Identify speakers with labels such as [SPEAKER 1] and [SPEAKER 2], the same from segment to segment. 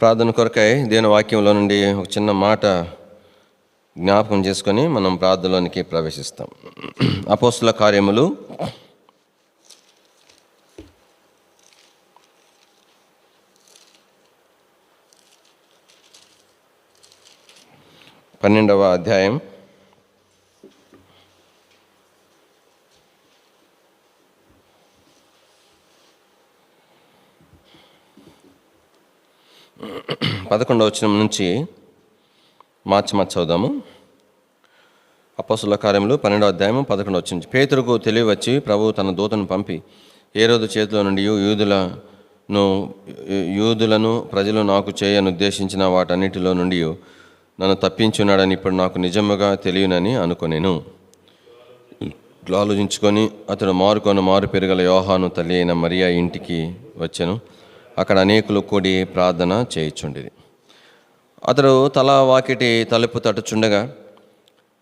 [SPEAKER 1] ప్రార్థన కొరకై దేని వాక్యంలో నుండి ఒక చిన్న మాట జ్ఞాపకం చేసుకొని మనం ప్రార్థనలోనికి ప్రవేశిస్తాం. అపోస్తుల కార్యములు. పన్నెండవ అధ్యాయం. పదకొండవ వచనం నుంచి మార్చి మార్చి చదుదాము అపస్సుల కార్యంలో పన్నెండో అధ్యాయం పదకొండు వచ్చింది పేతురుకు తెలివి వచ్చి ప్రభు తన దూతను పంపి ఏ రోజు చేతిలో నుండి యూదులను యూదులను ప్రజలు నాకు చేయను ఉద్దేశించిన వాటన్నిటిలో నుండి నన్ను తప్పించున్నాడని ఇప్పుడు నాకు నిజముగా తెలియనని అనుకునేను. ఆలోచించుకొని అతడు మారుకొని మారు పెరుగల యోహాను తల్లి అయిన మరియా ఇంటికి వచ్చాను. అక్కడ అనేకులు కూడి ప్రార్థన చేయిచుండేది అతడు తల వాకిటి తలుపు తట్టుచుండగా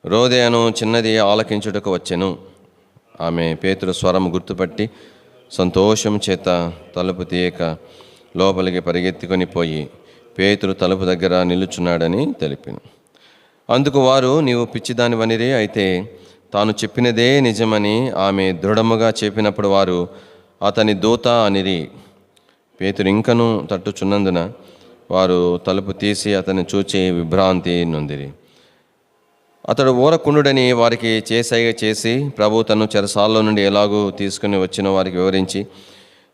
[SPEAKER 1] రోదేను చిన్నది ఆలకించుటకు వచ్చెను. ఆమె పేతురు స్వరం గుర్తుపట్టి సంతోషం చేత తలుపు తీయక లోపలికి పరిగెత్తుకొని పోయి పేతురు తలుపు దగ్గర నిలుచున్నాడని తెలిపాను. అందుకు వారు నీవు పిచ్చిదానివనిరే అయితే తాను చెప్పినదే నిజమని ఆమె దృఢముగా చెప్పినప్పుడు వారు అతని దూత అనిరి. పేతురు ఇంకను తట్టుచున్నందున వారు తలుపు తీసి అతన్ని చూచి విభ్రాంతి నొందిరి. అతడు ఊరకుండుడని వారికి చేసైగ చేసి ప్రభు తను చెరసాల్లో నుండి ఎలాగూ తీసుకుని వచ్చిన వారికి వివరించి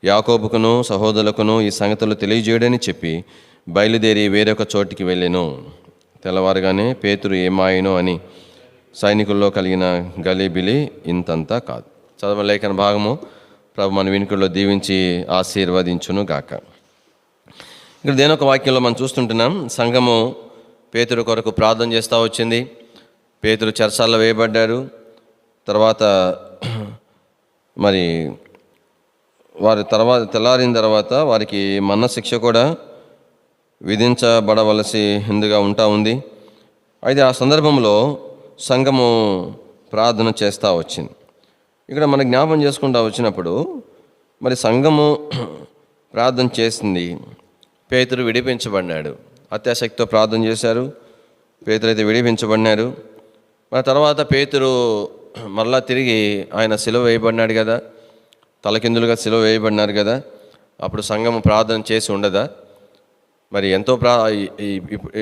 [SPEAKER 1] యాకోబుకును సహోదరులకును ఈ సంగతులు తెలియజేయడని చెప్పి బయలుదేరి వేరొక చోటికి వెళ్ళాను. తెల్లవారుగానే పేతురు ఏమాయను అని సైనికుల్లో కలిగిన గలీబిలి ఇంతంతా కాదు. చదవలేఖన భాగము ప్రభు మన వినికుల్లో దీవించి ఆశీర్వదించును గాక. ఇక్కడ దేనొక వాక్యంలో మనం చూస్తుంటున్నాం సంఘము పేతురు కొరకు ప్రార్థన చేస్తూ వచ్చింది. పేతురు చర్చాల్లో వేయబడ్డారు తర్వాత మరి వారి తర్వాత తెల్లారిన తర్వాత వారికి మన్నశిక్ష కూడా విధించబడవలసి హిందుగా ఉంటా ఉంది. అయితే ఆ సందర్భంలో సంఘము ప్రార్థన చేస్తూ వచ్చింది. ఇక్కడ మన జ్ఞాపం చేసుకుంటా వచ్చినప్పుడు మరి సంఘము ప్రార్థన చేసింది. పేతురు విడిపించబడినాడు. అత్యాశక్తితో ప్రార్థన చేశారు. పేతురు అయితే విడిపించబడినారు మరి తర్వాత పేతురు మరలా తిరిగి ఆయన సిలువ వేయబడినాడు కదా. తలకిందులుగా సిలువ వేయబడినారు కదా. అప్పుడు సంఘము ప్రార్థన చేసి ఉండదా? మరి ఎంతో ప్రా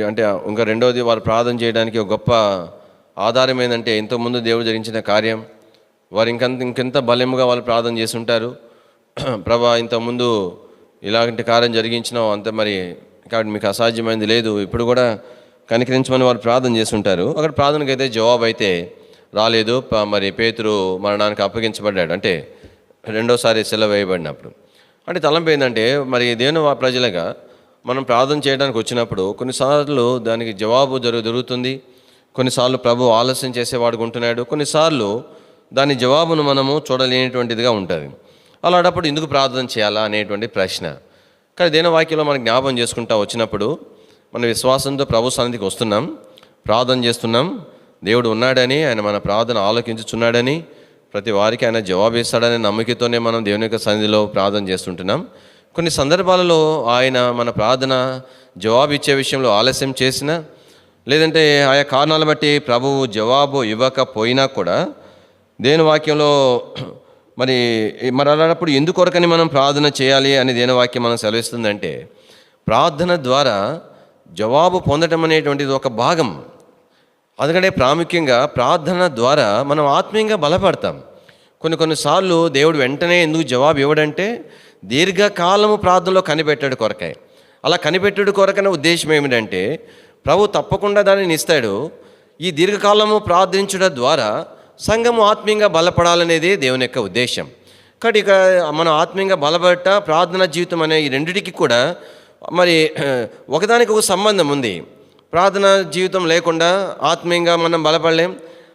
[SPEAKER 1] అంటే ఇంకా రెండవది వారు ప్రార్థన చేయడానికి ఒక గొప్ప ఆధారం ఏంటంటే ఇంతకుముందు దేవుడు జరిగించిన కార్యం వారు ఇంకంత ఇంకెంత బలముగా వాళ్ళు ప్రార్థన చేసి ఉంటారు ప్రభా ఇంతకుముందు ఇలాంటి కార్యం జరిగించినావు అంతే మరి కాబట్టి మీకు అసాధ్యమైంది లేదు. ఇప్పుడు కూడా కనికరించమని వారు ప్రార్థన చేసి ఉంటారు అక్కడ ప్రార్థనకు అయితే జవాబు అయితే రాలేదు. మరి పేతురు మరణానికి అప్పగించబడ్డాడు. అంటే రెండోసారి సెలవు వేయబడినప్పుడు. అంటే తలంపు ఏంటంటే మరి దేవుని ప్రజలుగా మనం ప్రార్థన చేయడానికి వచ్చినప్పుడు కొన్నిసార్లు దానికి జవాబు జరుగు దొరుకుతుంది కొన్నిసార్లు ప్రభు ఆలస్యం చేసేవాడుకుంటున్నాడు కొన్నిసార్లు దాని జవాబును మనము చూడలేనటువంటిదిగా ఉంటుంది. అలాంటప్పుడు ఎందుకు ప్రార్థన చేయాలా అనేటువంటి ప్రశ్న. కానీ దేని వాక్యంలో మనం జ్ఞాపం చేసుకుంటా వచ్చినప్పుడు మన విశ్వాసంతో ప్రభు సన్నిధికి వస్తున్నాం. ప్రార్థన చేస్తున్నాం. దేవుడు ఉన్నాడని ఆయన మన ప్రార్థన ఆలోకించుచున్నాడని ప్రతి వారికి ఆయన జవాబు ఇస్తాడనే నమ్మకంతోనే మనం దేవుని యొక్క సన్నిధిలో ప్రార్థన చేస్తుంటున్నాం. కొన్ని సందర్భాలలో ఆయన మన ప్రార్థన జవాబు ఇచ్చే విషయంలో ఆలస్యం చేసినా లేదంటే ఆయా కారణాలు బట్టి ప్రభువు జవాబు ఇవ్వకపోయినా కూడా దేని వాక్యంలో మరి మరి అలాంటప్పుడు ఎందుకొరకని మనం ప్రార్థన చేయాలి అని దేని వాక్యం మనం సెలవిస్తుందంటే ప్రార్థన ద్వారా జవాబు పొందటం అనేటువంటిది ఒక భాగం. అందుకంటే ప్రాముఖ్యంగా ప్రార్థన ద్వారా మనం ఆత్మీయంగా బలపడతాం. కొన్ని కొన్నిసార్లు దేవుడు వెంటనే ఎందుకు జవాబు ఇవ్వడంటే దీర్ఘకాలము ప్రార్థనలో కనిపెట్టాడు కొరకాయ అలా కనిపెట్టుడు కొరకనే ఉద్దేశం ఏమిటంటే ప్రభు తప్పకుండా దానిని ఇస్తాడు. ఈ దీర్ఘకాలము ప్రార్థించడం ద్వారా సంఘము ఆత్మీయంగా బలపడాలనేది దేవుని యొక్క ఉద్దేశం. కాబట్టి ఇక మనం ఆత్మీయంగా బలపడట ప్రార్థన జీవితం అనే ఈ రెండిటికి కూడా మరి ఒకదానికి ఒక సంబంధం ఉంది. ప్రార్థన జీవితం లేకుండా ఆత్మీయంగా మనం బలపడలేం.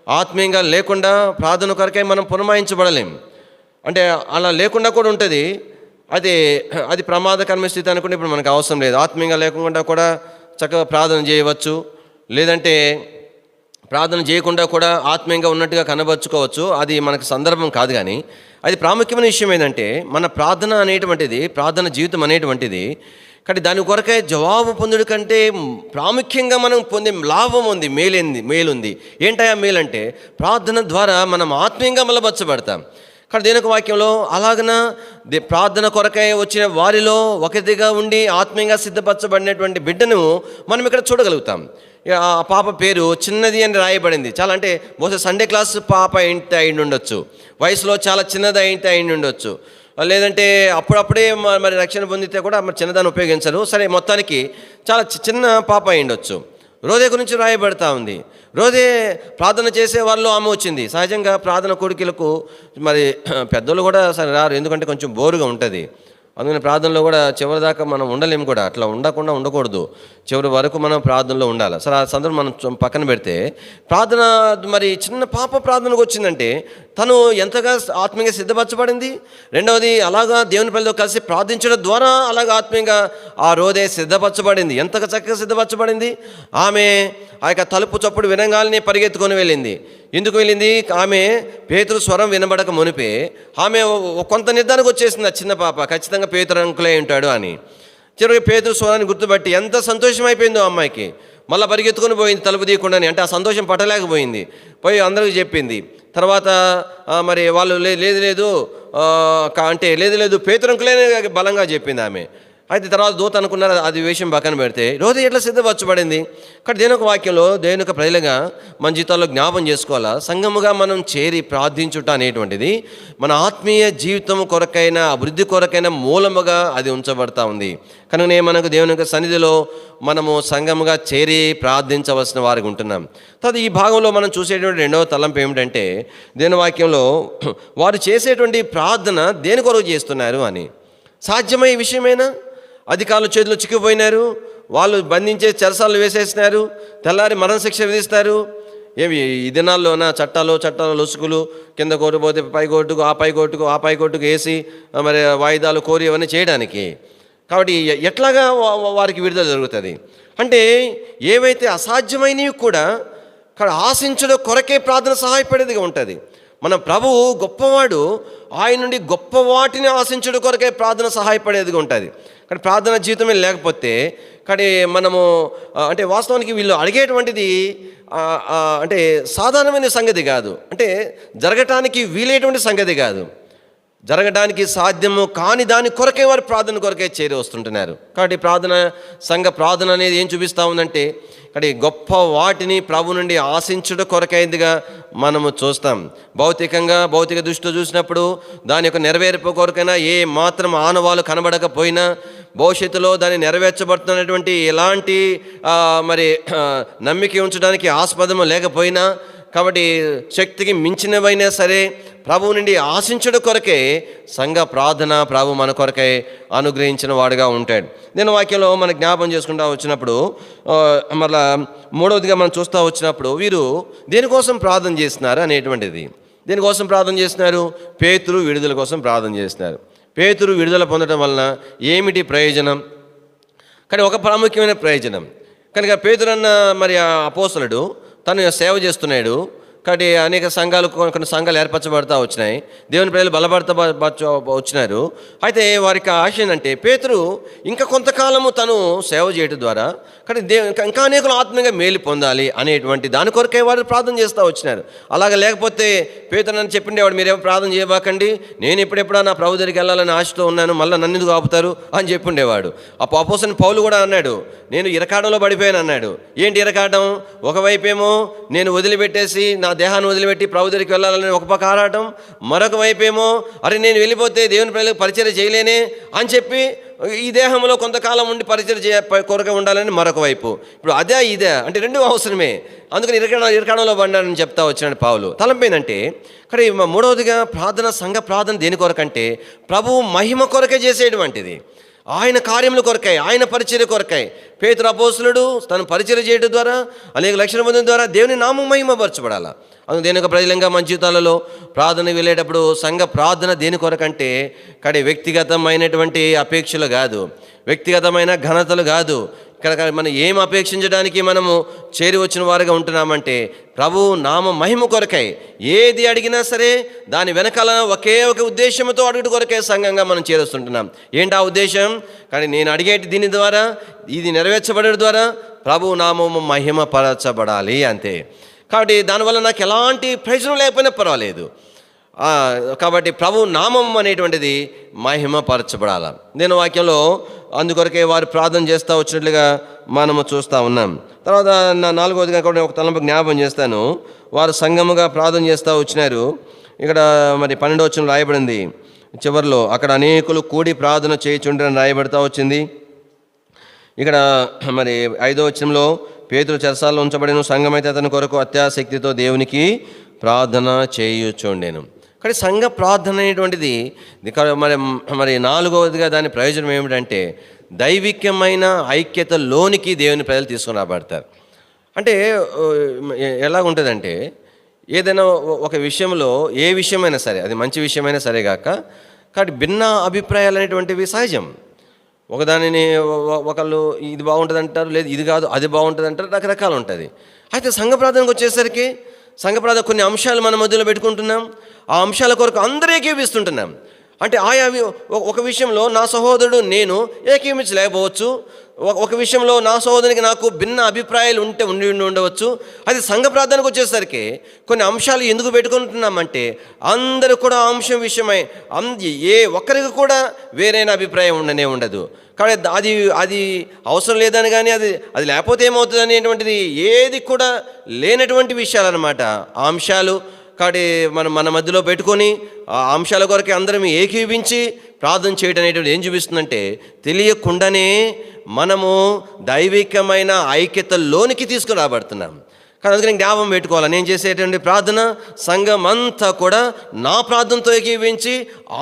[SPEAKER 1] ఆత్మీయంగా లేకుండా ప్రార్థన కొరకై మనం పునమాయించబడలేం. అంటే అలా లేకుండా కూడా ఉంటుంది. అది అది ప్రమాదకరమైన స్థితి అనుకుంటే ఇప్పుడు మనకు అవసరం లేదు. ఆత్మీయంగా లేకుండా కూడా చక్కగా ప్రార్థన చేయవచ్చు. లేదంటే ప్రార్థన చేయకుండా కూడా ఆత్మీయంగా ఉన్నట్టుగా కనబరుచుకోవచ్చు. అది మనకు సందర్భం కాదు కానీ అది ప్రాముఖ్యమైన విషయం ఏంటంటే మన ప్రార్థన అనేటువంటిది ప్రార్థన జీవితం అనేటువంటిది కానీ దాని కొరకే జవాబు పొందుడు కంటే ప్రాముఖ్యంగా మనం పొందే లాభం ఉంది మేలేంది మేలుంది. ఏంటయా మేలంటే ప్రార్థన ద్వారా మనం ఆత్మీయంగా మలబచ్చబడతాం కానీ దేనికి వాక్యంలో అలాగన దే- ప్రార్థన కొరకై వచ్చిన వారిలో ఒకటిగా ఉండి ఆత్మీయంగా సిద్ధపరచబడినటువంటి బిడ్డను మనం ఇక్కడ చూడగలుగుతాం. ఆ పాప పేరు చిన్నది అని రాయబడింది. చాలా అంటే బహుశా సండే క్లాస్ పాప అయితే అయి ఉండొచ్చు. వయసులో చాలా చిన్నది అయితే అయి ఉండొచ్చు. లేదంటే అప్పుడప్పుడే మరి రక్షణ పొందితే కూడా మరి చిన్నదాన్ని ఉపయోగించరు. సరే మొత్తానికి చాలా చి- చిన్న పాప అయి ఉండొచ్చు. రోదే గురించి రాయబడతా ఉంది. రోదే ప్రార్థన చేసే వాళ్ళు ఆమె వచ్చింది. సహజంగా ప్రార్థన కొడుకులకు మరి పెద్దోళ్ళు కూడా సరే రారు. ఎందుకంటే కొంచెం బోరుగా ఉంటుంది. అందుకని ప్రార్థనలో కూడా చివరి దాకా మనం ఉండలేము కూడా. అట్లా ఉండకుండా ఉండకూడదు. చివరి వరకు మనం ప్రార్థనలో ఉండాలి. సరే ఆ సందర్భం మనం పక్కన పెడితే ప్రార్థన మరి చిన్న పాప ప్రార్థనకు వచ్చిందంటే తను ఎంతగా ఆత్మీయంగా సిద్ధపరచబడింది? రెండవది అలాగా దేవుని పిల్లలతో కలిసి ప్రార్థించడం ద్వారా అలాగా ఆత్మీయంగా ఆ రోజే సిద్ధపరచబడింది. ఎంతగా చక్కగా సిద్ధపరచబడింది? ఆమె ఆ యొక్క తలుపు చప్పుడు వినంగానే పరిగెత్తుకొని వెళ్ళింది. ఎందుకు వెళ్ళింది? ఆమె పేతురు స్వరం వినబడక మునిపే ఆమె కొంత నిర్ధారణకు వచ్చేసింది ఆ చిన్న పాప. ఖచ్చితంగా పేతురు అంకులే ఉంటాడు అని. చివరికి పేతురు స్వరాన్ని గుర్తుపట్టి ఎంత సంతోషం అయిపోయిందో అమ్మాయికి. మళ్ళీ పరిగెత్తుకొని పోయింది తలుపు తీయకుండానే అంటే ఆ సంతోషం పట్టలేకపోయింది. పోయి అందరికీ చెప్పింది. తర్వాత మరి వాళ్ళు "లే- లేదు లేదు కా- అంటే లేదు లేదు పేతురంకులే బలంగా చెప్పింది ఆమె. అయితే తర్వాత దూత అనుకున్నారు అది విషయం పక్కన పెడితే రోజు ఎట్లా సిద్ధపరచబడింది? కానీ దేని ఒక వాక్యంలో దేని ఒక ప్రజలుగా మన జీవితాల్లో జ్ఞాపం చేసుకోవాలా? సంఘముగా మనం చేరి ప్రార్థించుట అనేటువంటిది మన ఆత్మీయ జీవితం కొరకైన అభివృద్ధి కొరకైన మూలముగా అది ఉంచబడతా ఉంది. కనుకనే మనకు దేవుని యొక్క సన్నిధిలో మనము సంఘముగా చేరి ప్రార్థించవలసిన వారికి ఉంటున్నాం. తర్వాత ఈ భాగంలో మనం చూసేటువంటి రెండవ తలంపు ఏమిటంటే దేని వాక్యంలో వారు చేసేటువంటి ప్రార్థన దేని కొరకు చేస్తున్నారు అని. సాధ్యమయ్యే విషయమేనా? అధికారుల చేతిలో చిక్కిపోయినారు. వాళ్ళు బంధించే చెరసాలు వేసేసినారు. తెల్లారి మరణశిక్ష విధిస్తారు. ఏమి ఈ దినాల్లోన చట్టాలు చట్టాలు లొసుకులు కింద కోర్టు పోతే పై కోర్టుకు ఆ పై కోర్టుకు ఆ పై కోర్టుకు వేసి మరి వాయిదాలు కోరి ఇవన్నీ చేయడానికి. కాబట్టి ఎట్లాగా వారికి విడుదల జరుగుతుంది? అంటే ఏవైతే అసాధ్యమైనవి కూడా కానీ ఆశించడం కొరకే ప్రార్థన సహాయపడేదిగా ఉంటుంది. మన ప్రభువు గొప్పవాడు ఆయన నుండి గొప్ప వాటిని ఆశించడం కొరకే ప్రార్థన సహాయపడేదిగా ఉంటుంది. కానీ ప్రార్థన జీవితమే లేకపోతే కానీ మనము అంటే వాస్తవానికి వీళ్ళు అడిగేటువంటిది అంటే సాధారణమైన సంగతి కాదు. అంటే జరగటానికి వీలైనటువంటి సంగతి కాదు. జరగడానికి సాధ్యము కాని దాని కొరకే వారు ప్రార్థన కొరకే చేరి వస్తుంటున్నారు. కాబట్టి ప్రార్థన సంఘ ప్రార్థన అనేది ఏం చూపిస్తూ ఉందంటే కానీ గొప్ప వాటిని ప్రభు నుండి ఆశించడం కొరకైందిగా మనము చూస్తాం. భౌతికంగా భౌతిక దృష్టితో చూసినప్పుడు దాని యొక్క నెరవేర్పు కొరకైనా ఏ మాత్రం ఆనవాలు కనబడకపోయినా భవిష్యత్తులో దాన్ని నెరవేర్చబడుతున్నటువంటి ఎలాంటి మరి నమ్మిక ఉంచడానికి ఆస్పదము లేకపోయినా కాబట్టి శక్తికి మించినవైనా సరే ప్రభువు నుండి ఆశించడం కొరకే సంఘ ప్రార్థన ప్రభు మన కొరకే అనుగ్రహించిన వాడుగా ఉంటాడు. నేను వాక్యంలో మన జ్ఞాపం చేసుకుంటా వచ్చినప్పుడు మళ్ళా మూడవదిగా మనం చూస్తూ వచ్చినప్పుడు వీరు దేనికోసం ప్రార్థన చేస్తున్నారు అనేటువంటిది. దేనికోసం ప్రార్థన చేస్తున్నారు? పేతురు విడుదల కోసం ప్రార్థన చేస్తున్నారు. పేతురు విడుదల పొందడం వలన ఏమిటి ప్రయోజనం? కానీ ఒక ప్రాముఖ్యమైన ప్రయోజనం. కనుక పేతురన్న మరి ఆ అపోసలుడు తను సేవ చేస్తున్నాడు. కాబట్టి అనేక సంఘాలు కొన్ని కొన్ని సంఘాలు ఏర్పరచబడతా వచ్చినాయి. దేవుని ప్రజలు బలపడతా వచ్చినారు. అయితే వారికి ఆశ ఏంటంటే పేతురు ఇంకా కొంతకాలము తను సేవ చేయడం ద్వారా కానీ దేవు ఇంకా- అనేకలు అనేకులు ఆత్మీయంగా మేలు పొందాలి అనేటువంటి దాని కొరకే వారు ప్రార్థన చేస్తూ వచ్చినారు. అలాగే లేకపోతే పేతురు అని చెప్పిండేవాడు మీరేమో ప్రార్థన చేయబాకండి. నేను ఎప్పుడెప్పుడా నా ప్రభు దగ్గరికి వెళ్ళాలని ఆశతో ఉన్నాను మళ్ళీ నన్ను ఎందుకు ఆపుతారు? అని చెప్పిండేవాడు. ఆ అపోసన్ పౌలు కూడా అన్నాడు నేను ఇరకాడంలో పడిపోయాను అన్నాడు ఏంటి ఇరకాటం? ఒకవైపేమో నేను వదిలిపెట్టేసి నా దేహాన్ని వదిలిపెట్టి ప్రభు దగ్గరికి వెళ్ళాలని ఒక పక్క ఆరాటం మరొక వైపేమో అరే నేను వెళ్ళిపోతే దేవుని ప్రజలకు పరిచయం చేయలేనే? అని చెప్పి ఈ దేహంలో కొంతకాలం ఉండి పరిచయం చేయ కొరక ఉండాలని మరొక వైపు. ఇప్పుడు అదే ఇదే అంటే రెండు అవసరమే. అందుకని ఇరకడ ఇరకాడంలో పడ్డానని చెప్తా వచ్చినాడు పావులు. తలంపేందంటే ఇక్కడ మూడవదిగా ప్రార్థన సంఘ ప్రార్థన దేని కొరకంటే ప్రభువు మహిమ కొరకే చేసేటువంటిది. ఆయన కార్యముల కొరకై ఆయన పరిచర్య కొరకై పేతురు అపోసులుడు తను పరిచర్య చేయడం ద్వారా అనేక లక్షల పొందడం ద్వారా దేవుని నామం మహిమపరచబడాలా. అందుకు దేని యొక్క ప్రజలంగా మన జీవితాలలో ప్రార్థన వెళ్ళేటప్పుడు సంఘ ప్రార్థన దేని కొరకంటే కానీ వ్యక్తిగతమైనటువంటి అపేక్షలు కాదు. వ్యక్తిగతమైన ఘనతలు కాదు. ఇక్కడ మనం ఏం అపేక్షించడానికి మనము చేరి వచ్చిన వారుగా ఉంటున్నామంటే ప్రభు నామ మహిమ కొరకై ఏది అడిగినా సరే దాని వెనకాల ఒకే ఒక ఉద్దేశంతో అడుగుడు కొరకే సంఘంగా మనం చేరుస్తుంటున్నాం. ఏంటి ఆ ఉద్దేశం? కానీ నేను అడిగేటి దీని ద్వారా ఇది నెరవేర్చబడడం ద్వారా ప్రభు నామము మహిమ పరచబడాలి అంతే. కాబట్టి దానివల్ల నాకు ఎలాంటి ప్రయోజనం లేకపోయినా పర్వాలేదు. కాబట్టి ప్రభు నామం అనేటువంటిది మహిమపరచబడాల. నేను వాక్యంలో అందుకొరకే వారు ప్రార్థన చేస్తూ వచ్చినట్లుగా మనము చూస్తూ ఉన్నాం. తర్వాత నా నాలుగవదిగా కూడా ఒక తలంపు జ్ఞాపం చేస్తాను. వారు సంగముగా ప్రార్థన చేస్తూ వచ్చినారు. ఇక్కడ మరి పన్నెండవచనం రాయబడింది. చివరిలో అక్కడ అనేకులు కూడి ప్రార్థన చేయుచుండని రాయబడతా వచ్చింది. ఇక్కడ మరి ఐదో వచనంలో పేతులు చెరసాల్లో ఉంచబడిన సంఘమైతే అతని కొరకు అత్యాసక్తితో దేవునికి ప్రార్థన చేయుచుండెను. కానీ సంఘ ప్రార్థన అనేటువంటిది మరి మరి నాలుగవదిగా దాని ప్రయోజనం ఏమిటంటే దైవికమైన ఐక్యతలోనికి దేవుని ప్రజలు తీసుకుని రాబడతారు. అంటే ఎలాగుంటుందంటే ఎలా ఉంటుందంటే ఏదైనా ఒక విషయంలో ఏ విషయమైనా సరే అది మంచి విషయమైనా సరే కాక కాబట్టి భిన్న అభిప్రాయాలు అనేటువంటివి సహజం. ఒకదానిని ఒకళ్ళు ఇది బాగుంటుంది అంటారు లేదు ఇది కాదు అది బాగుంటుంది అంటారు రకరకాలు ఉంటుంది అయితే సంఘ ప్రార్థనకు వచ్చేసరికి సంఘ ప్రార్థన కొన్ని అంశాలు మన మధ్యలో పెట్టుకుంటున్నాం. ఆ అంశాల కొరకు అందరూ ఏకీవిస్తుంటున్నాం అంటే ఆయా ఒక- ఒక విషయంలో నా సహోదరుడు నేను ఏకీవించలేకపోవచ్చు ఒక- విషయంలో నా సహోదరునికి నాకు భిన్న అభిప్రాయాలు ఉంటే ఉండి ఉండి ఉండవచ్చు. అది సంఘ ప్రార్థనకు వచ్చేసరికి కొన్ని అంశాలు ఎందుకు పెట్టుకుంటున్నామంటే అందరూ కూడా అంశం విషయమై అంద ఏ ఒక్కరికి కూడా వేరైన అభిప్రాయం ఉండనే ఉండదు. కాబట్టి అది అది అవసరం లేదని కానీ అది అది లేకపోతే ఏమవుతుంది అనేటువంటిది ఏది కూడా లేనటువంటి విషయాలు అనమాట ఆ అంశాలు కాబట్టి మనం మన మధ్యలో పెట్టుకొని ఆ అంశాల కొరకే అందరం ఏకీవించి ప్రార్థన చేయడం అనేటువంటి ఏం చూపిస్తుందంటే తెలియకుండానే మనము దైవికమైన ఐక్యతలోనికి తీసుకుని రాబడుతున్నాం కానీ అందుకని జ్ఞాపం పెట్టుకోవాలి. నేను చేసేటువంటి ప్రార్థన సంఘం అంతా కూడా నా ప్రార్థనతో ఏకీవించి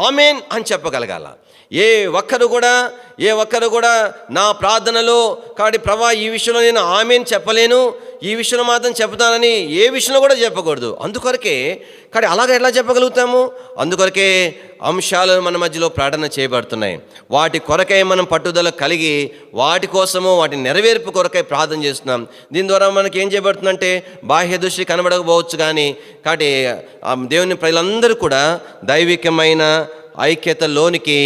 [SPEAKER 1] ఆమెన్ అని చెప్పగలగాల. ఏ ఒక్కరు కూడా ఏ ఒక్కరు కూడా నా ప్రార్థనలో కాడి ప్రభా ఈ విషయంలో నేను ఆమెను చెప్పలేను ఈ విషయంలో మాత్రం చెప్తానని ఏ విషయంలో కూడా చెప్పకూడదు. అందుకొరకే కానీ అలాగ ఎట్లా చెప్పగలుగుతాము? అందుకొరకే అంశాలు మన మధ్యలో ప్రార్థన చేయబడుతున్నాయి. వాటి కొరకై మనం పట్టుదల కలిగి వాటి కోసము వాటి నెరవేర్పు కొరకై ప్రార్థన చేస్తున్నాం. దీని ద్వారా మనకి ఏం చేయబడుతుందంటే బాహ్య దృష్టి కనబడకపోవచ్చు కానీ కాబట్టి దేవుని ప్రజలందరూ కూడా దైవికమైన ఐక్యతలోనికి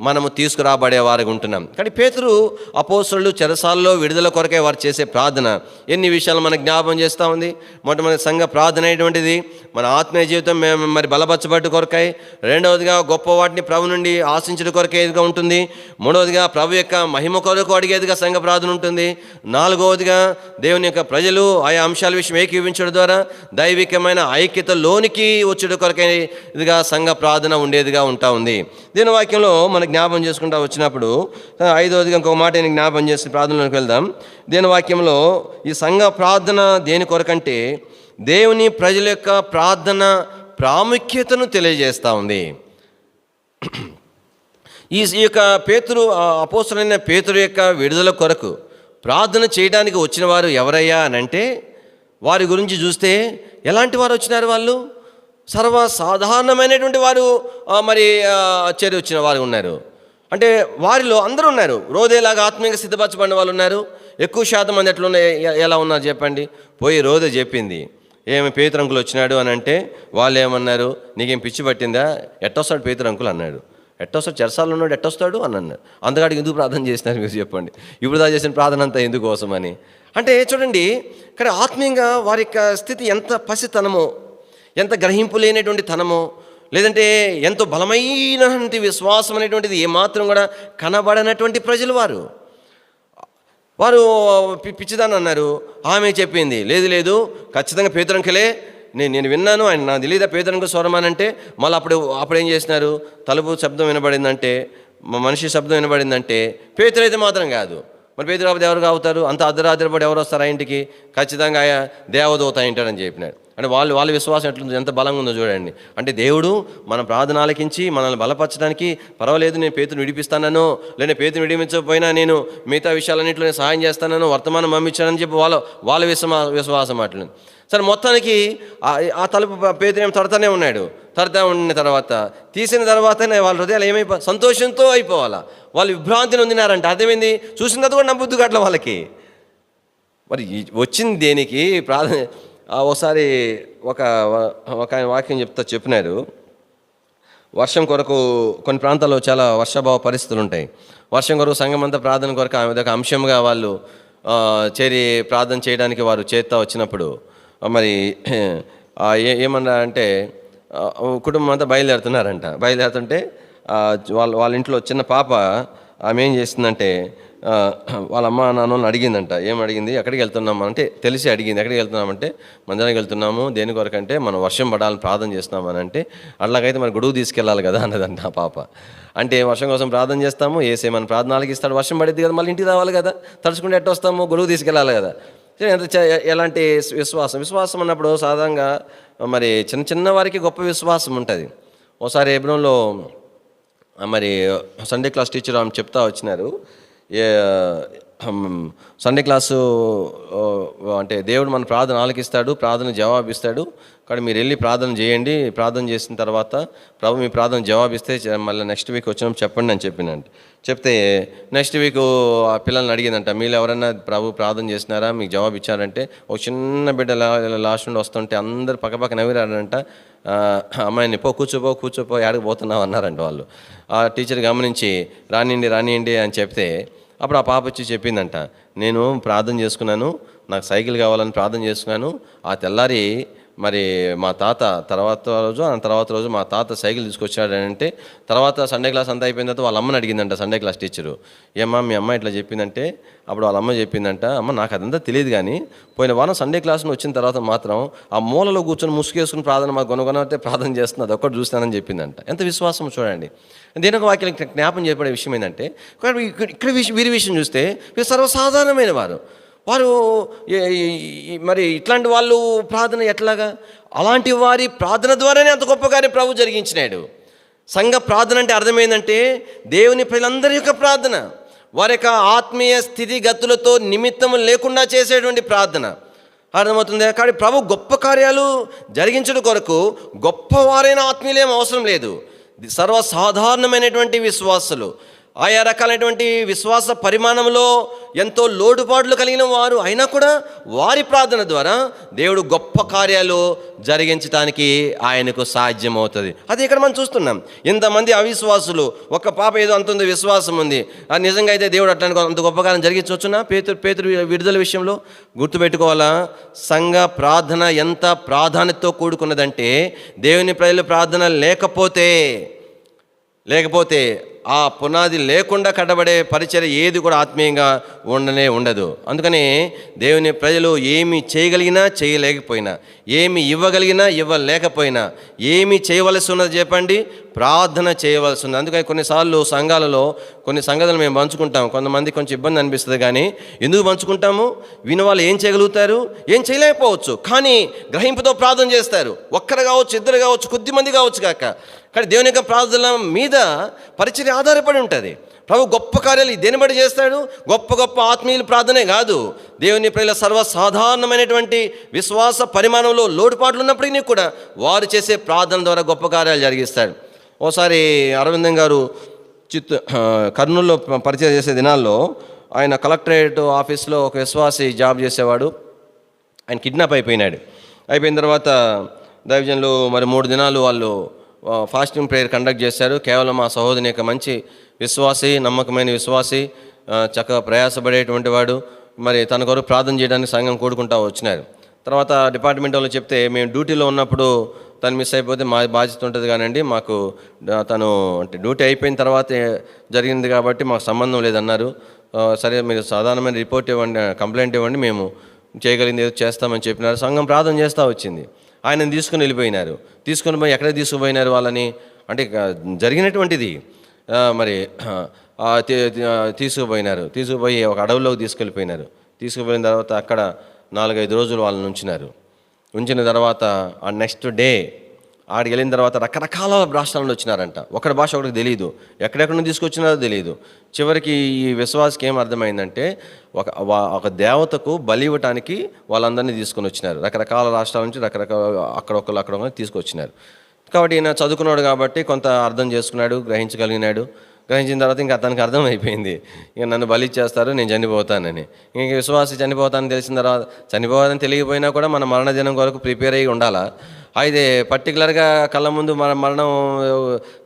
[SPEAKER 1] మనము తీసుకురాబడేవారు ఉంటున్నాం. కానీ పేతురు అపోసరులు చెరసాల్లో విడుదల కొరకే వారు చేసే ప్రార్థన. ఎన్ని విషయాలు మనకు జ్ఞాపం చేస్తూ ఉంది? మొట్టమొదటి సంఘ ప్రార్థన అయినటువంటిది మన ఆత్మీయ జీవితం మేము మరి బలపరచబట్టు కొరకై రెండవదిగా గొప్ప వాటిని ప్రభు నుండి ఆశించడం కొరకేదిగా ఉంటుంది? మూడవదిగా ప్రభు యొక్క మహిమ కొరకు అడిగేదిగా సంఘ ప్రార్థన ఉంటుంది. నాలుగవదిగా దేవుని యొక్క ప్రజలు ఆయా అంశాల విషయం ఏకీవించడం ద్వారా దైవికమైన ఐక్యతలోనికి వచ్చేట కొరకై ఇదిగా సంఘ ప్రార్థన ఉండేదిగా ఉంటా ఉంది. దీని వాక్యంలో మన జ్ఞాపం చేసుకుంటా వచ్చినప్పుడు ఐదవదిగా ఇంకొక మాట నేను జ్ఞాపం చేసి ప్రార్థనలోకి వెళ్దాం. దీని వాక్యంలో ఈ సంఘ ప్రార్థన దేని కొరకంటే దేవుని ప్రజల యొక్క ప్రార్థన ప్రాముఖ్యతను తెలియజేస్తూ ఉంది. ఈ ఈ యొక్క పేతురు అపోసరైన పేతురు యొక్క విడుదల కొరకు ప్రార్థన చేయడానికి వచ్చిన వారు ఎవరయ్యా అని అంటే వారి గురించి చూస్తే ఎలాంటి వారు వచ్చినారు వాళ్ళు? సర్వ సాధారణమైనటువంటి వారు మరి చేరి వచ్చిన వారు ఉన్నారు. అంటే వారిలో అందరూ ఉన్నారు. రోదేలాగా ఆత్మీయంగా సిద్ధపరచబడిన వాళ్ళు ఉన్నారు. ఎక్కువ శాతం మంది ఎట్లున్న ఎలా ఉన్నారు చెప్పండి? పోయి రోదే చెప్పింది. ఏమి పేతురంకులు వచ్చినాడు అని అంటే వాళ్ళు ఏమన్నారు? నీకేం పిచ్చి పట్టిందా? ఎట్టొస్తాడు పేతురంకులు అన్నాడు. ఎట్టొస్తాడు? చెరసాలు ఉన్నాడు ఎట్టొస్తాడు అని అన్నారు. అందుకాడికి ఎందుకు ప్రార్థన చేసినారు మీరు చెప్పండి? ఇప్పుడు దా చేసిన ప్రార్థన అంతా ఎందుకోసమని? అంటే చూడండి ఇక్కడ ఆత్మీయంగా వారి యొక్క స్థితి ఎంత పసితనమో ఎంత గ్రహింపు లేనటువంటి తనమో లేదంటే ఎంతో బలమైనటువంటి విశ్వాసం అనేటువంటిది ఏమాత్రం కూడా కనబడనటువంటి ప్రజలు వారు. వారు పి- పిచ్చిదాన్ని అన్నారు ఆమె చెప్పింది లేదు లేదు ఖచ్చితంగా పేదరంకలే నేను నేను విన్నాను ఆయన నా తెలియదా పేదరంక స్వరమానంటే మళ్ళీ అప్పుడు అప్పుడు ఏం చేసినారు తలుపు శబ్దం వినబడిందంటే మ- మనిషి శబ్దం వినబడిందంటే పేతురైతే మాత్రం కాదు. మరి పేదరాబు ఎవరు కావుతారు అంత అర్ధరాత్రి పడి ఎవరు వస్తారు ఆ ఇంటికి? ఖచ్చితంగా దేవదూత అయింటాడని చెప్పినాడు. అంటే వాళ్ళు వాళ్ళ విశ్వాసం ఎట్లుందో? ఎంత బలంగా ఉందో చూడండి. అంటే దేవుడు మన ప్రార్థన ఆలకించి మనల్ని బలపరచడానికి పర్వాలేదు నేను పేతుని విడిపిస్తానను లేదా పేతును విడిపించకపోయినా నేను మిగతా విషయాలన్నింటిలో నేను సహాయం చేస్తానను వర్తమానం పంపించానని చెప్పి వాళ్ళ వాళ్ళ విశ్వమా విశ్వాసం అట్లని సరే మొత్తానికి ఆ- తలుపు పేదరేం తడతానే ఉన్నాడు. తడతా ఉన్న తర్వాత తీసిన తర్వాతనే వాళ్ళ హృదయాలు ఏమైపో సంతోషంతో అయిపోవాలా. వాళ్ళు విభ్రాంతిని ఉందినారంట అర్థమైంది? చూసిన తర్వాత కూడా నమ్మొద్దు గట్ల వాళ్ళకి. మరి వచ్చింది దేనికి? ప్రాధాన్యత ఒకసారి ఒక ఒక ఆయన వాక్యం చెప్తా చెప్పినారు వర్షం కొరకు కొన్ని ప్రాంతాల్లో చాలా వర్షాభావ పరిస్థితులు ఉంటాయి. వర్షం కొరకు సంఘం అంతా ప్రార్థన కొరకు ఆమె ఒక అంశంగా వాళ్ళు చేరి ప్రార్థన చేయడానికి వారు చేస్తూ వచ్చినప్పుడు మరి ఏ ఏమన్నా అంటే కుటుంబం అంతా బయలుదేరుతున్నారంట. బయలుదేరుతుంటే వాళ్ళ వాళ్ళ ఇంట్లో చిన్న పాప ఆమె ఏం చేసిందంటే వాళ్ళ అమ్మ నాన్నని అడిగిందంట. ఏం అడిగింది ఎక్కడికి వెళ్తున్నాము అంటే తెలిసి అడిగింది. ఎక్కడికి వెళ్తున్నామంటే మందిరానికి వెళ్తున్నాము. దేని కొరకంటే మనం వర్షం పడాలని ప్రార్థన చేస్తున్నాము అని అంటే అట్లాగైతే మన గొడుగు తీసుకెళ్ళాలి కదా అన్నదంట ఆ పాప. అంటే వర్షం కోసం ప్రార్థన చేస్తాము. ఏసే మన ప్రార్థనలకి ఇస్తాడు. వర్షం పడిద్ది కదా మళ్ళీ ఇంటికి రావాలి కదా. తడుచుకుంటే ఎట్ట వస్తాము? గొడుగు తీసుకెళ్ళాలి కదా. ఎంత ఎలాంటి విశ్వాసం? విశ్వాసం అన్నప్పుడు సాధారణంగా మరి చిన్న చిన్న వారికి గొప్ప విశ్వాసం ఉంటుంది. ఒకసారి ఎబ్రోన్లో మరి సండే క్లాస్ టీచర్ ఆమె చెప్తా వచ్చినారు. సండే క్లాసు అంటే దేవుడు మన ప్రార్థన ఆలకిస్తాడు ప్రార్థన జవాబిస్తాడు. కానీ మీరు వెళ్ళి ప్రార్థన చేయండి. ప్రార్థన చేసిన తర్వాత ప్రభు మీ ప్రార్థన జవాబిస్తే మళ్ళీ నెక్స్ట్ వీక్ వచ్చినాం చెప్పండి అని చెప్పినండి. చెప్తే నెక్స్ట్ వీక్ ఆ పిల్లల్ని అడిగిందంట మీరు ఎవరైనా ప్రభు ప్రార్థన చేసినారా? మీకు జవాబు ఇచ్చారంటే? ఒక చిన్న బిడ్డ లా- లాస్ట్ నుండి వస్తుంటే అందరు పక్కపక్క నవ్విరాడంట అమ్మాయిని పో కూర్చోపో కూర్చోపో ఎక్కడికి పోతున్నావు? అన్నారంట వాళ్ళు. ఆ టీచర్ గమనించి రానియండి రానియండి అని చెప్తే అప్పుడు ఆ పాప వచ్చి చెప్పిందంట నేను ప్రార్థన చేసుకున్నాను నాకు సైకిల్ కావాలని ప్రార్థన చేసుకున్నాను ఆ తెల్లారి మరి మా తాత తర్వాత రోజు ఆ తర్వాత రోజు మా తాత సైకిల్ తీసుకొచ్చాడంటే తర్వాత సండే క్లాస్ అంతా అయిపోయిన తర్వాత వాళ్ళ అమ్మని అడిగిందంట సండే క్లాస్ టీచరు ఏమ్మా మీ అమ్మ ఇట్లా చెప్పిందంటే? అప్పుడు వాళ్ళ అమ్మ చెప్పిందంట అమ్మ నాకు అదంతా తెలియదు కానీ పోయిన వారం సండే క్లాస్ని వచ్చిన తర్వాత మాత్రం ఆ మూలలో కూర్చొని ముసుగేసుకుని ప్రార్థన మా గొనగొనతే ప్రార్థన చేస్తుంది అదొక్కటి చూస్తానని చెప్పిందంట. ఎంత విశ్వాసం చూడండి. దీని ఒక వాక్యం జ్ఞాపం చేయబడే విషయం ఏంటంటే ఇక్కడ విషయం వీరి విషయం చూస్తే వీరు సర్వసాధారణమైన వారు. వారు మరి ఇట్లాంటి వాళ్ళు ప్రార్థన ఎట్లాగా? అలాంటి వారి ప్రార్థన ద్వారానే అంత గొప్ప కార్యం ప్రభు జరిగించినాడు. సంఘ ప్రార్థన అంటే అర్థమైందంటే దేవుని ప్రజలందరి యొక్క ప్రార్థన వారి యొక్క ఆత్మీయ స్థితిగతులతో నిమిత్తం లేకుండా చేసేటువంటి ప్రార్థన. అర్థమవుతుంది? కానీ ప్రభు గొప్ప కార్యాలు జరిగించడం కొరకు గొప్పవారైన ఆత్మీయులేం అవసరం లేదు. సర్వసాధారణమైనటువంటి విశ్వాసులు. ఆయా రకాలైనటువంటి విశ్వాస పరిమాణంలో ఎంతో లోటుపాట్లు కలిగిన వారు అయినా కూడా వారి ప్రార్థన ద్వారా దేవుడు గొప్ప కార్యాలు జరిగించడానికి ఆయనకు సాధ్యమవుతుంది. అది ఇక్కడ మనం చూస్తున్నాం. ఇంతమంది అవిశ్వాసులు ఒక పాప ఏదో అంత విశ్వాసం ఉంది. అది నిజంగా అయితే దేవుడు అట్లాంటి అంత గొప్ప కార్యం జరిగించవచ్చునా? పేతురు పేతురు విడుదల విషయంలో గుర్తుపెట్టుకోవాలా? సంఘ ప్రార్థన ఎంత ప్రాధాన్యతతో కూడుకున్నదంటే దేవుని ప్రజల ప్రార్థన లేకపోతే లేకపోతే ఆ పునాది లేకుండా కట్టబడే పరిచర్య ఏది కూడా ఆత్మీయంగా ఉండనే ఉండదు. అందుకని దేవుని ప్రజలు ఏమి చేయగలిగినా చేయలేకపోయినా ఏమి ఇవ్వగలిగినా ఇవ్వలేకపోయినా ఏమి చేయవలసి ఉన్నది చెప్పండి? ప్రార్థన చేయవలసి ఉంది అందుకని కొన్నిసార్లు సంఘాలలో కొన్ని సంగతులు మేము పంచుకుంటాం. కొంతమంది కొంచెం ఇబ్బంది అనిపిస్తుంది కానీ ఎందుకు పంచుకుంటాము? విని వాళ్ళు ఏం చేయగలుగుతారు? ఏం చేయలేకపోవచ్చు. కానీ గ్రహింపుతో ప్రార్థన చేస్తారు. ఒక్కరు కావచ్చు ఇద్దరు కావచ్చు కొద్ది మంది కావచ్చు కాక. కానీ దేవుని యొక్క ప్రార్థన మీద పరిచయం ఆధారపడి ఉంటుంది. ప్రభు గొప్ప కార్యాలు దేని బట్టి చేస్తాడు? గొప్ప గొప్ప ఆత్మీయుల ప్రార్థనే కాదు. దేవుని ప్రజల సర్వసాధారణమైనటువంటి విశ్వాస పరిమాణంలో లోటుపాట్లు ఉన్నప్పటికీ కూడా వారు చేసే ప్రార్థన ద్వారా గొప్ప కార్యాలు జరిగిస్తాడు. ఓసారి అరవిందం గారు చిత్తూ కర్నూలులో పరిచయం చేసే దినాల్లో ఆయన కలెక్టరేట్ ఆఫీస్లో ఒక విశ్వాసి జాబ్ చేసేవాడు. ఆయన కిడ్నాప్ అయిపోయినాడు. అయిపోయిన తర్వాత దైవజనులు మరి మూడు దినాలు వాళ్ళు ఫాస్టింగ్ ప్రేయర్ కండక్ట్ చేశారు. కేవలం ఆ సహోదరుని యొక్క మంచి విశ్వాసి నమ్మకమైన విశ్వాసి చక్కగా ప్రయాసపడేటువంటి వాడు. మరి తన కొరకు ప్రార్థన చేయడానికి సంఘం కూడుకుంటా వచ్చినారు. తర్వాత డిపార్ట్మెంట్ వాళ్ళు చెప్తే మేము డ్యూటీలో ఉన్నప్పుడు తను మిస్ అయిపోతే మా బాధ్యత ఉంటుంది కానండి మాకు తను అంటే డ్యూటీ అయిపోయిన తర్వాత జరిగింది కాబట్టి మాకు సంబంధం లేదన్నారు. సరే మీరు సాధారణమైన రిపోర్ట్ ఇవ్వండి కంప్లైంట్ ఇవ్వండి మేము చేయగలిగింది ఏదో చేస్తామని చెప్పినారు. సంఘం ప్రార్థన చేస్తూ వచ్చింది. ఆయనను తీసుకుని వెళ్ళిపోయినారు. తీసుకుని పోయి ఎక్కడ తీసుకుపోయినారు వాళ్ళని? అంటే జరిగినటువంటిది మరి తీసుకుపోయినారు. తీసుకుపోయి ఒక అడవిలోకి తీసుకెళ్ళిపోయినారు. తీసుకుపోయిన తర్వాత అక్కడ నాలుగైదు రోజులు వాళ్ళని ఉంచినారు. ఉంచిన తర్వాత ఆ నెక్స్ట్ డే ఆడికి వెళ్ళిన తర్వాత రకరకాల రాష్ట్రాల నుండి వచ్చినారంట. ఒకటి భాష ఒకటి తెలియదు ఎక్కడెక్కడ నుంచి తీసుకొచ్చినారో తెలియదు చివరికి ఈ విశ్వాసకి ఏం అర్థమైందంటే ఒక వా- ఒక దేవతకు బలి ఇవ్వటానికి వాళ్ళందరినీ తీసుకొని వచ్చినారు. రకరకాల రాష్ట్రాల నుంచి రకరకాల అక్కడొక్కరు అక్కడ తీసుకొచ్చినారు. కాబట్టి ఈయన చదువుకున్నాడు కాబట్టి కొంత అర్థం చేసుకున్నాడు గ్రహించగలిగినాడు. గ్రహించిన తర్వాత ఇంకా అతనికి అర్థమైపోయింది. ఇక నన్ను బలి చేస్తారు నేను చనిపోతానని. ఇంక విశ్వాసి చనిపోతానని తెలిసిన తర్వాత చనిపోవాలని తెలియకపోయినా కూడా మన మరణ దినం కొరకు ప్రిపేర్ అయ్యి ఉండాలా? అయితే పర్టికులర్గా కళ్ళ ముందు మన మరణం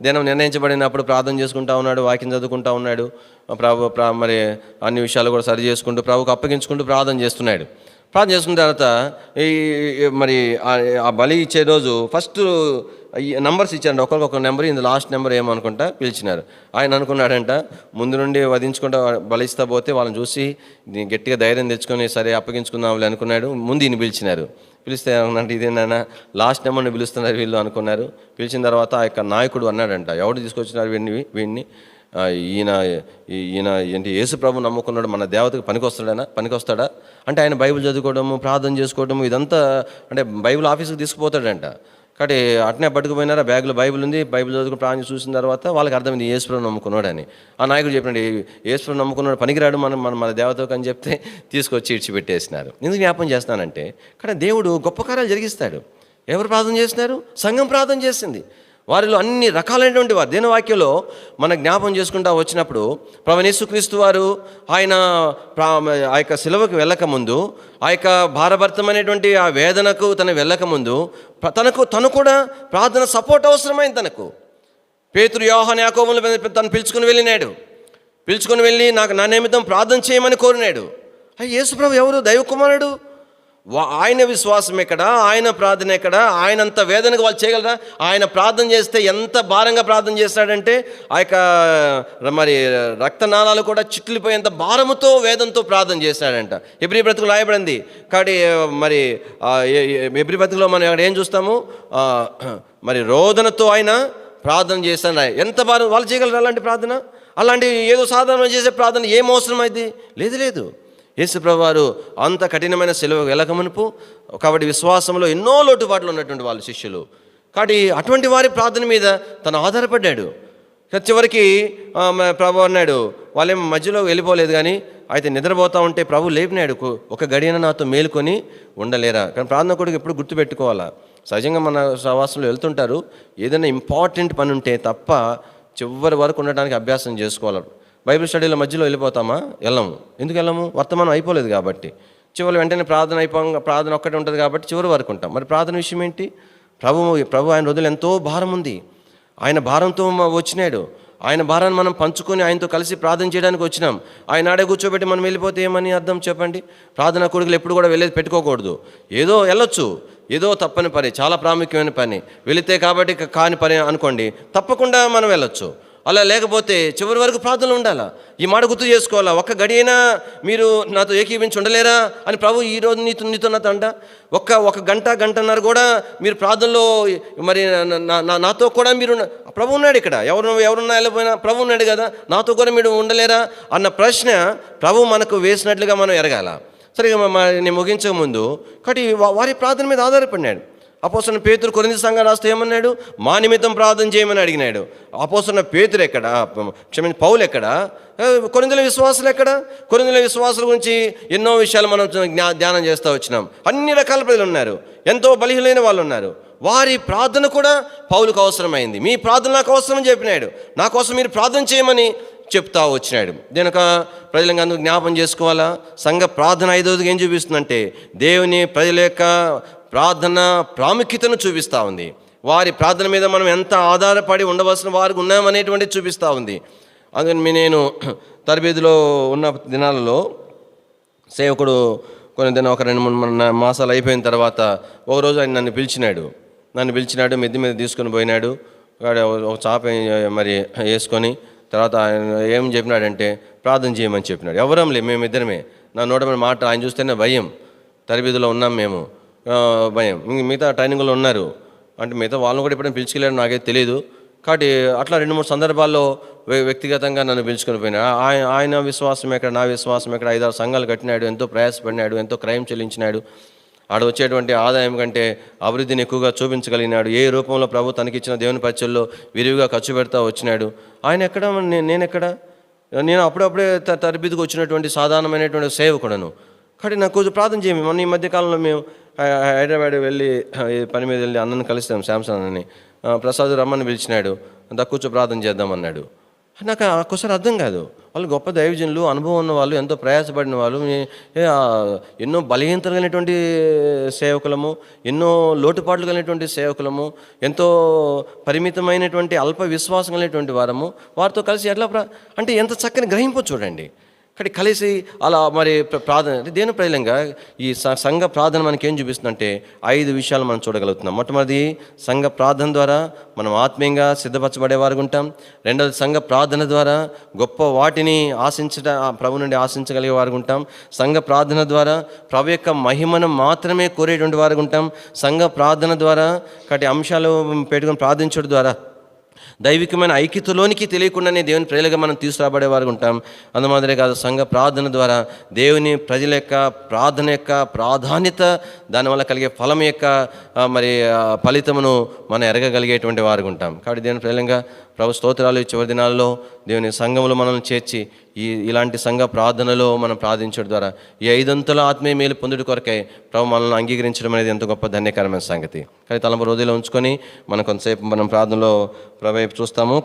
[SPEAKER 1] దినం నిర్ణయించబడినప్పుడు ప్రార్థన చేసుకుంటా ఉన్నాడు వాక్యం చదువుకుంటా ఉన్నాడు. ప్రభు ప్రా- మరి అన్ని విషయాలు కూడా సరి చేసుకుంటూ ప్రభుకు అప్పగించుకుంటూ ప్రార్థన చేస్తున్నాడు. ప్రార్థన చేసుకున్న తర్వాత ఈ మరి ఆ- బలి ఇచ్చే రోజు ఫస్ట్ నంబర్స్ ఇచ్చారంట. ఒకరికొక నెంబర్ ఇది లాస్ట్ నెంబర్ ఏమనుకుంటా పిలిచినారు. ఆయన అనుకున్నాడంట ముందు నుండి వధించుకుంటా బలిస్తా పోతే వాళ్ళని చూసి గట్టిగా ధైర్యం తెచ్చుకొని సరే అప్పగించుకుందాంలే అనుకున్నాడు. ముందు ఈయన పిలిచినారు. పిలిస్తే అంటే ఇదేనా లాస్ట్ నెంబర్ని పిలుస్తున్నారు వీళ్ళు అనుకున్నారు. పిలిచిన తర్వాత ఆ యొక్క నాయకుడు అన్నాడంట ఎవడు తీసుకొచ్చినారు వీడిని వీడిని? ఈయన ఈయన ఏంటి యేసుప్రభు నమ్ముకున్నాడు మన దేవతకు పనికొస్తాడనా? పనికొస్తాడా? అంటే ఆయన బైబిల్ చదువుకోవడము ప్రార్థన చేసుకోవడము ఇదంతా అంటే బైబిల్ ఆఫీస్కి తీసుకుపోతాడంట. కాబట్టి అట్నే పట్టుకుపోయినారా బ్యాగ్లో బైబిల్ ఉంది. బైబిల్ చదువుకుని ప్రార్థన చూసిన తర్వాత వాళ్ళకి అర్థమైంది ఈశ్వరుడు నమ్ముకున్నాడని. ఆ నాయకుడు చెప్పినాడు ఈశ్వరుడు నమ్ముకున్నాడు పనికిరాడు మనం మన మన దేవతకు అని చెప్తే తీసుకొచ్చి ఇడ్చిపెట్టేసినారు. ఎందుకు జ్ఞాపం చేస్తానంటే కానీ దేవుడు గొప్ప కార్యాలు జరిగిస్తాడు. ఎవరు ప్రార్థన చేస్తున్నారు? సంఘం ప్రార్థన చేసింది. వారిలో అన్ని రకాలైనటువంటి వారు. దేని వాక్యంలో మన జ్ఞాపం చేసుకుంటా వచ్చినప్పుడు ప్రవణేశుక్రీస్తు వారు ఆయన ప్రా- ఆ యొక్క శిలవకు వెళ్ళకముందు ఆ యొక్క భారభర్తమైనటువంటి ఆ వేదనకు తన వెళ్ళకముందు ముందు తనకు తను కూడా ప్రార్థన సపోర్ట్ అవసరమైంది తనకు. పేతురు యోహన యాకోములు తను పిలుచుకుని వెళ్ళినాడు. పిలుచుకొని వెళ్ళి నాకు నా నిమిత్తం ప్రార్థన చేయమని కోరినాడు. అయ్యి యేసుప్రభు ఎవరు? దైవ కుమారుడు ఆయన విశ్వాసం ఎక్కడ? ఆయన ప్రార్థన ఎక్కడ? ఆయనంత వేదనకు వాళ్ళు చేయగలరా? ఆయన ప్రార్థన చేస్తే ఎంత భారంగా ప్రార్థన చేస్తాడంటే ఆ యొక్క మరి రక్తనాళాలు కూడా చిట్లిపోయేంత భారముతో వేదంతో ప్రార్థన చేస్తాడంట ఎబ్రి బ్రతుకులు రాయబడింది. కాబట్టి మరి ఎబ్రి బ్రతుకులో మనం అక్కడ ఏం చూస్తాము? మరి రోదనతో ఆయన ప్రార్థన చేస్తాను ఎంత భారం వాళ్ళు చేయగలరు అలాంటి ప్రార్థన? అలాంటి ఏదో సాధారణ చేసే ప్రార్థన ఏం అవసరం అయింది లేదు లేదు. యేసుప్రభు వారు అంత కఠినమైన సెలవు వెళ్ళకమునుపు కాబట్టి విశ్వాసంలో ఎన్నో లోటుపాట్లు ఉన్నటువంటి వాళ్ళు శిష్యులు. కాబట్టి అటువంటి వారి ప్రార్థన మీద తను ఆధారపడ్డాడు. చివరికి ప్రభు అన్నాడు వాళ్ళేం మధ్యలో వెళ్ళిపోలేదు కానీ అయితే నిద్రపోతా ఉంటే ప్రభు లేపినాడు ఒక గడియన నాతో మేలుకొని ఉండలేరా? కానీ ప్రార్థన కొడుకు ఎప్పుడు గుర్తుపెట్టుకోవాలా? సహజంగా మన సహవాసంలో వెళ్తుంటారు ఏదైనా ఇంపార్టెంట్ పని ఉంటే తప్ప చివరి వరకు ఉండడానికి అభ్యాసం చేసుకోవాలి. బైబిల్ స్టడీల మధ్యలో వెళ్ళిపోతామా? వెళ్ళము. ఎందుకు వెళ్ళము? వర్తమానం అయిపోలేదు కాబట్టి. చివరి వెంటనే ప్రార్థన అయిపో ప్రార్థన ఒక్కటే ఉంటుంది కాబట్టి చివరి వరకు ఉంటాం. మరి ప్రార్థన విషయం ఏంటి? ప్రభు ప్రభు ఆయన రోజులు ఎంతో భారం ఉంది. ఆయన భారంతో వచ్చినాడు. ఆయన భారాన్ని మనం పంచుకొని ఆయనతో కలిసి ప్రార్థన చేయడానికి వచ్చినాం. ఆయన ఆడే కూర్చోబెట్టి మనం వెళ్ళిపోతే ఏమని అర్థం చెప్పండి? ప్రార్థన కొడుకులు ఎప్పుడు కూడా వెళ్ళేది పెట్టుకోకూడదు. ఏదో వెళ్ళొచ్చు. ఏదో తప్పని పని చాలా ప్రాముఖ్యమైన పని. వెళితే కాబట్టి కాని పని అనుకోండి. తప్పకుండా మనం వెళ్ళొచ్చు. అలా లేకపోతే చివరి వరకు ప్రార్థనలు ఉండాలా? ఈ మాట గుర్తు చేసుకోవాలా? ఒక్క గడియైనా మీరు నాతో ఏకీపించి ఉండలేరా? అని ప్రభు ఈ రోజు నీతో నీతో నాతో అంట. ఒక్క ఒక గంట గంటన్నర కూడా మీరు ప్రార్థనలో మరి నా- నా- నా- నాతో కూడా మీరు ప్రభు ఉన్నాడు ఇక్కడ. ఎవరు ఎవరున్నా వెళ్ళిపోయినా ప్రభు ఉన్నాడు కదా? నాతో కూడా మీరు ఉండలేరా? అన్న ప్రశ్న ప్రభు మనకు వేసినట్లుగా మనం ఎరగాల. సరిగా నేను ముగించక ముందు కాబట్టి వారి ప్రార్థన మీద ఆధారపడినాడు. అపోసన పేతురు కొరింది సంఘం రాస్తే ఏమన్నాడు? మా నిమిత్తం ప్రార్థన చేయమని అడిగినాడు. అపోసన పేతురు ఎక్కడ? క్షమించి పౌలు ఎక్కడ? కొరిందుల విశ్వాసులు ఎక్కడ? కొరిందుల విశ్వాసుల గురించి ఎన్నో విషయాలు మనం జ్ఞా- ధ్యానం చేస్తూ వచ్చినాం. అన్ని రకాల ప్రజలు ఉన్నారు. ఎంతో బలహీనమైన వాళ్ళు ఉన్నారు. వారి ప్రార్థన కూడా పౌలుకు అవసరమైంది. మీ ప్రార్థన నాకు అవసరమని చెప్పినాడు. నా కోసం మీరు ప్రార్థన చేయమని చెప్తా వచ్చినాడు. దీనిక ప్రజలంగా అందుకు జ్ఞాపం చేసుకోవాలా? సంఘ ప్రార్థన ఐదవదిగా ఏం చూపిస్తుందంటే దేవుని ప్రజల యొక్క ప్రార్థన ప్రాముఖ్యతను చూపిస్తూ ఉంది. వారి ప్రార్థన మీద మనం ఎంత ఆధారపడి ఉండవలసిన వారికి ఉన్నామనేటువంటిది చూపిస్తూ ఉంది. అందుకని నేను తరబేదిలో ఉన్న దినాలలో సేవకుడు కొన్ని దిన ఒక రెండు మూడు మాసాలు అయిపోయిన తర్వాత ఒకరోజు ఆయన నన్ను పిలిచినాడు. నన్ను పిలిచినాడు మిద్ది మీద తీసుకొని పోయినాడు. వాడు ఒక చాప మరి వేసుకొని తర్వాత ఆయన ఏం చెప్పినాడంటే ప్రార్థన చేయమని చెప్పినాడు. ఎవరంలే? మేమిద్దరమే. నా నోట మాట ఆయన చూస్తేనే భయం. తరబీదులో ఉన్నాం మేము. భయం. మిగతా ట్రైనింగ్లో ఉన్నారు. అంటే మిగతా వాళ్ళని కూడా ఎప్పుడైనా పిలుచుకెళ్ళారు నాకైతే తెలియదు కాబట్టి అట్లా రెండు మూడు సందర్భాల్లో వ్యక్తిగతంగా నన్ను పిలుచుకొని పోయినా. ఆయన ఆయన విశ్వాసం ఎక్కడ నా విశ్వాసం ఎక్కడ? ఐదారు సంఘాలు కట్టినాడు ఎంతో ప్రయాసపడినాడు ఎంతో క్రయం చెల్లించినాడు. ఆడ వచ్చేటువంటి ఆదాయం కంటే అభివృద్ధిని ఎక్కువగా చూపించగలిగినాడు. ఏ రూపంలో ప్రభు తనకిచ్చిన దేవుని పరిచయంలో విరివిగా ఖర్చు పెడతా వచ్చినాడు. ఆయన ఎక్కడ? నే- నేను ఎక్కడ నేను అప్పుడప్పుడే త- తరబిదికి వచ్చినటువంటి సాధారణమైనటువంటి సేవకుడను. కాబట్టి నాకు కొంచెం ప్రార్థన చేయము మొన్న ఈ మధ్యకాలంలో మేము హైదరాబాద్ వెళ్ళి పని మీద వెళ్ళి అన్నను కలుస్తాం శాంసంగ్ అని ప్రసాద్ రమ్మని పిలిచినాడు. అంతా కూర్చో ప్రార్థన చేద్దామన్నాడు నాకు ఒకసారి అర్థం కాదు. వాళ్ళు గొప్ప దైవజనులు అనుభవం ఉన్న వాళ్ళు ఎంతో ప్రయాసపడిన వాళ్ళు. ఎన్నో బలహీనతలు కలిగినటువంటి సేవకులము ఎన్నో లోటుపాట్లు కలిగినటువంటి సేవకులము ఎంతో పరిమితమైనటువంటి అల్ప విశ్వాసం కలిగినటువంటి వారము. వారితో కలిసి ఎట్లా అంటే ఎంత చక్కని గ్రహింపు చూడండి. కానీ కలిసి అలా మరి ప్రార్థన అంటే దేని ప్రజలంగా ఈ సంఘ ప్రార్థన మనకి ఏం చూపిస్తుందంటే ఐదు విషయాలు మనం చూడగలుగుతున్నాం. మొట్టమొదటి సంఘ ప్రార్థన ద్వారా మనం ఆత్మీయంగా సిద్ధపరచబడేవారు ఉంటాం. రెండవది సంఘ ప్రార్థన ద్వారా గొప్ప వాటిని ఆశించట ప్రభు నుండి ఆశించగలిగే వారు ఉంటాం. సంఘ ప్రార్థన ద్వారా ప్రభు యొక్క మహిమను మాత్రమే కోరేటువంటి వారు ఉంటాం. సంఘ ప్రార్థన ద్వారా కటి అంశాలు పెట్టుకొని ప్రార్థించడం ద్వారా దైవికమైన ఐక్యతలోనికి తెలియకుండానే దేవుని ప్రజలుగా మనం తీసుకురాబడేవారు ఉంటాం. అందుమాదిరే కాదు సంఘ ప్రార్థన ద్వారా దేవుని ప్రజల యొక్క ప్రార్థన యొక్క ప్రాధాన్యత దానివల్ల కలిగే ఫలం యొక్క మరి ఫలితమును మనం ఎరగగలిగేటువంటి వారు ఉంటాం. కాబట్టి దేవుని ప్రజలంగా ప్రభు స్తోత్రాలు చివరి దినాల్లో దేవుని సంఘములు మనల్ని చేర్చి ఈ ఇలాంటి సంఘ ప్రార్థనలో మనం ప్రార్థించడం ద్వారా ఈ ఐదంతుల ఆత్మీయ మేలు పొందుడు కొరకై ప్రభు మనల్ని అంగీకరించడం అనేది ఎంతో గొప్ప ధన్యకరమైన సంగతి. కానీ తలంపు రోజులో ఉంచుకొని మనం కొంతసేపు మనం ప్రార్థనలో ప్రభు చూస్తాము.